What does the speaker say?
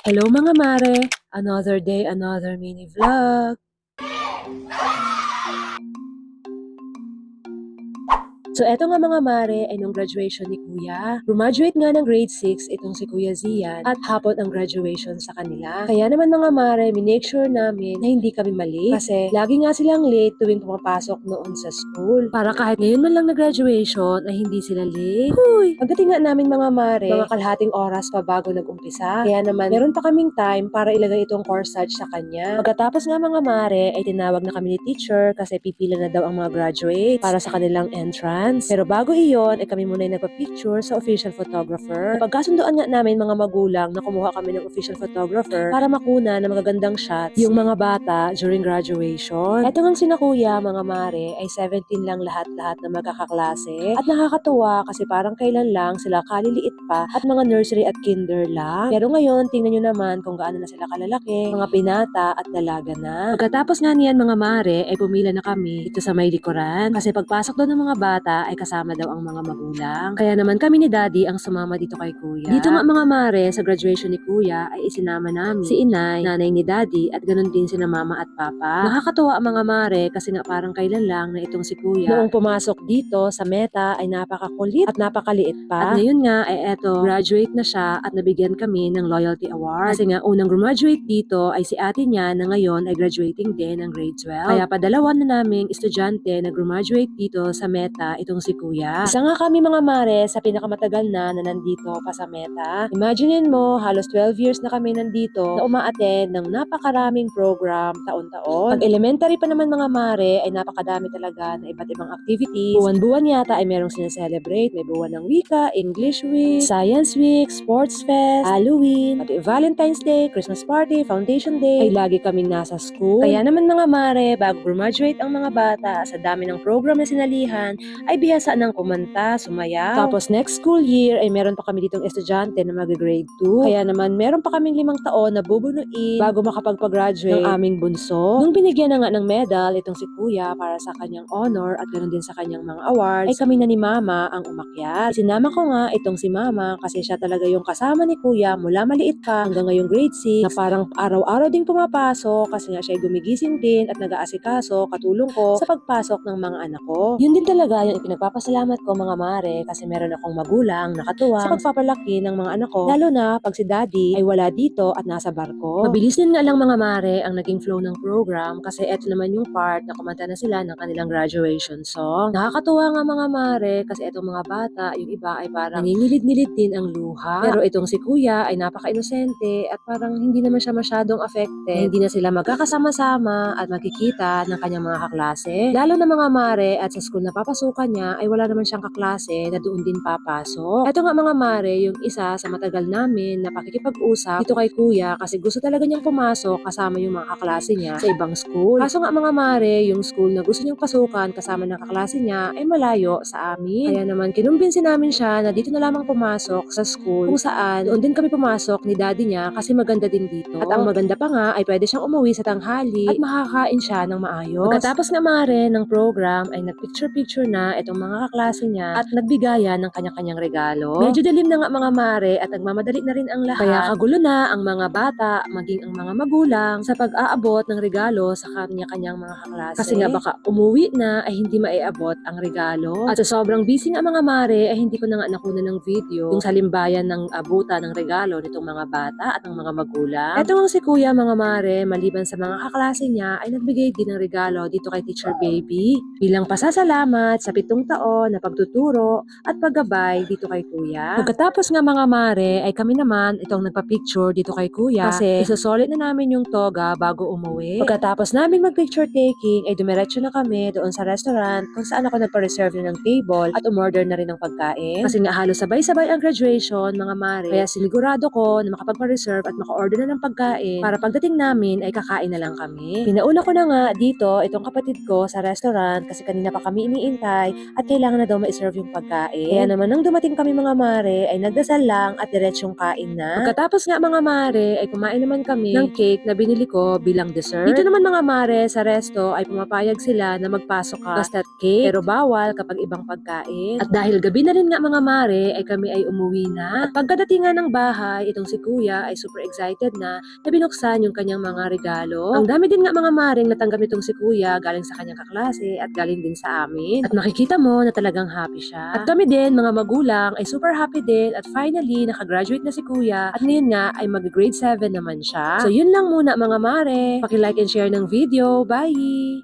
Hello mga mare! Another day, another mini vlog. So eto nga mga mare ay nung graduation ni Kuya. Graduate nga ng grade 6 itong si Kuya Zian at hapon ang graduation sa kanila. Kaya naman mga mare, minake sure namin na hindi kami mali kasi lagi nga silang late tuwing pumapasok noon sa school. Para kahit ngayon man lang na graduation ay hindi sila late. Huy! Pagdating nga namin mga mare, mga kalahating oras pa bago nag-umpisa. Kaya naman meron pa kaming time para ilagay itong corsage sa kanya. Pagkatapos nga mga mare ay tinawag na kami ni teacher kasi pipila na daw ang mga graduates para sa kanilang entrance. Pero bago iyon, ay kami muna yung nagpa-picture sa official photographer. Pagkasunduan nga namin mga magulang na kumuha kami ng official photographer para makuna ng magagandang shots yung mga bata during graduation. Eto ngang sina kuya, mga mare, ay 17 lang lahat-lahat na magkakaklase. At nakakatuwa kasi parang kailan lang sila kaliliit pa at mga nursery at kinder lang. Pero ngayon, tingnan nyo naman kung gaano na sila kalalaki, mga pinata at dalaga na. Pagkatapos nga niyan mga mare, ay pumila na kami dito sa may likuran. Kasi pagpasok daw ng mga bata, ay kasama daw ang mga magulang. Kaya naman kami ni daddy ang sumama dito kay kuya. Dito nga mga mare, sa graduation ni kuya, ay isinama namin si inay, nanay ni daddy, at ganun din sina mama at papa. Nakakatuwa ang mga mare kasi nga parang kailan lang na itong si kuya. Noong pumasok dito sa meta ay napakakulit at napakaliit pa. At ngayon nga ay eto, graduate na siya at nabigyan kami ng loyalty award. Kasi nga unang graduate dito ay si ate niya na ngayon ay graduating din ng grade 12. Kaya padalawan na naming estudyante na graduate dito sa meta itong si kuya. Isa nga kami mga mare sa pinakamatagal na na nandito pa sa meta. Imaginein mo, halos 12 years na kami nandito na umaattend ng napakaraming program taon-taon. Pag elementary pa naman mga mare ay napakadami talaga na iba't ibang activities. Buwan-buwan yata ay merong sineselebrate. May buwan ng wika, English Week, Science Week, Sports Fest, Halloween, pati Valentine's Day, Christmas Party, Foundation Day, ay lagi kaming nasa school. Kaya naman mga mare, bago graduate ang mga bata sa dami ng program na sinalihan, ay bihasa ng kumanta, sumaya. Tapos next school year ay meron pa kami ditong estudyante na mag-grade 2. Kaya naman meron pa kaming limang taon na bubunuin bago makapagpa-graduate ng aming bunso. Nung binigyan na nga ng medal itong si Kuya para sa kanyang honor at ganoon din sa kanyang mga awards, ay kami na ni Mama ang umakyat. Sinama ko nga itong si Mama kasi siya talaga yung kasama ni Kuya mula maliit pa hanggang ngayong grade 6 na parang araw-araw ding pumapasok kasi nga siya ay gumigising din at nag-aasikaso katulong ko sa pagpasok ng mga anak ko. Yun din talaga yung ipinagpapasalamat ko mga mare kasi meron akong magulang nakatuwa sa pagpapalaki ng mga anak ko lalo na pag si daddy ay wala dito at nasa barko. Mabilis din nga lang mga mare ang naging flow ng program kasi eto naman yung part na kumanta na sila ng kanilang graduation song. Nakakatuwa nga mga mare kasi etong mga bata, yung iba ay parang nangingilit-ngilit din ang luha. Pero itong si kuya ay napaka-inosente at parang hindi naman siya masyadong affected. Hindi na sila magkakasama-sama at magkikita ng kanyang mga kaklase. Lalo na mga mare at sa school na papasukan niya ay wala naman siyang kaklase na doon din papasok. Ito nga mga mare, yung isa sa matagal namin na pakikipag-usap dito kay kuya kasi gusto talaga niyang pumasok kasama yung mga kaklase niya sa ibang school. Kaso nga mga mare, yung school na gusto niyang pasukan kasama ng kaklase niya ay malayo sa amin. Kaya naman kinumbinsi namin siya na dito na lamang pumasok sa school kung saan doon din kami pumasok ni daddy niya kasi maganda din dito. At ang maganda pa nga ay pwede siyang umuwi sa tanghali at makakain siya ng maayos. Pagkatapos nga mare ng program ay nagpicture-picture na itong mga kaklase niya at nagbigayan ng kanya-kanyang regalo. Medyo dilim na nga mga mare at nagmamadali na rin ang lahat. Kaya kagulo na ang mga bata, maging ang mga magulang sa pag-aabot ng regalo sa kanya-kanyang mga kaklase. Kasi nga baka umuwi na ay hindi maiabot ang regalo. At sa sobrang busy nga mga mare ay hindi ko na nga nakuna ng video yung salimbayan ng abuta ng regalo nitong mga bata at ng mga magulang. Ito nga si kuya mga mare, maliban sa mga kaklase niya ay nagbigay din ng regalo dito kay Teacher Baby bilang pasasalamat sa pitong taon na pagtuturo at paggabay dito kay kuya. Pagkatapos nga mga mare ay kami naman itong nagpa-picture dito kay kuya kasi isusulit na namin yung toga bago umuwi. Pagkatapos namin mag-picture taking ay dumiretso na kami doon sa restaurant kung saan ako nagpa-reserve na ng table at umorder na rin ng pagkain. Kasi nga halos sabay-sabay ang graduation mga mare kaya sinigurado ko na makapagpa-reserve at maka-order na ng pagkain para pagdating namin ay kakain na lang kami. Pinauna ko na nga dito itong kapatid ko sa restaurant kasi kanina pa kami iniintay at kailangan na daw ma-serve yung pagkain. Kaya naman nang dumating kami mga mare ay nagdasal lang at diretsyong kain na. Pagkatapos nga mga mare ay kumain naman kami ng cake na binili ko bilang dessert. Dito naman mga mare sa resto ay pumapayag sila na magpasok ka basta't cake pero bawal kapag ibang pagkain. At dahil gabi na rin nga mga mare ay kami ay umuwi na. At pagkadating nga ng bahay, itong si kuya ay super excited na na binuksan yung kanyang mga regalo. Ang dami din nga mga maring natanggap nitong si kuya galing sa kanyang kaklase at galing din sa amin. At makikita mo na talagang happy siya. At kami din, mga magulang, ay super happy din at finally, nakagraduate na si kuya at ngayon nga ay mag-grade 7 naman siya. So yun lang muna mga mare. Paki-like and share ng video. Bye!